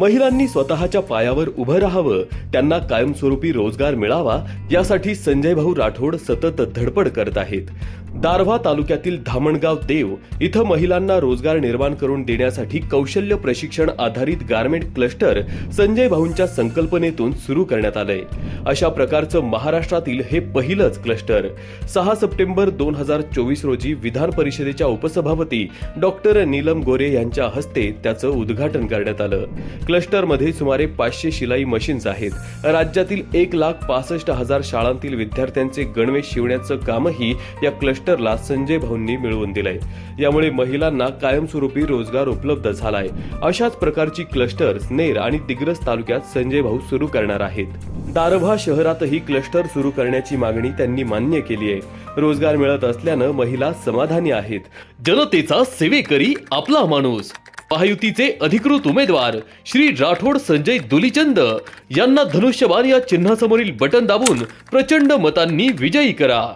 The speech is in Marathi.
महिलांनी स्वतःच्या पायावर उभं राहावं त्यांना कायमस्वरूपी रोजगार मिळावा यासाठी संजय भाऊ राठोड सतत धडपड करत आहेत. दारव्हा तालुक्यातील धामणगाव देव इथं महिलांना रोजगार निर्माण करून देण्यासाठी कौशल्य प्रशिक्षण आधारित गारमेंट क्लस्टर संजय भाऊंच्या संकल्पनेतून सुरू करण्यात आलंय. अशा प्रकारचं महाराष्ट्रातील हे पहिलंच क्लस्टर. सहा सप्टेंबर दोन हजार चोवीस रोजी विधान परिषदेच्या उपसभापती डॉक्टर नीलम गोरे यांच्या हस्ते त्याचं उद्घाटन करण्यात आलं. क्लस्टरमध्ये सुमारे पाचशे शिलाई मशीन्स आहेत. राज्यातील एक लाख पासष्ट हजार शाळांतील विद्यार्थ्यांचे गणवेश शिवण्याचं कामही या क्लस्टरला संजय भाऊंनी मिळवून दिलंय. यामुळे महिलांना कायमस्वरूपी रोजगार उपलब्ध झालाय. अशाच प्रकारची क्लस्टर्स नेर आणि दिग्रस तालुक्यात संजय भाऊ सुरू करणार आहेत. दारभा शहरातही क्लस्टर सुरू करण्याची मागणी त्यांनी मान्य केली आहे. रोजगार मिळत असल्यानं महिला समाधानी आहेत. जनतेचा सेवेकरी आपला माणूस. महायुतीचे अधिकृत उमेदवार श्री राठोड संजय दुलीचंद यांना धनुष्यबाण या चिन्हासमोरील बटन दाबून प्रचंड मतांनी विजयी करा.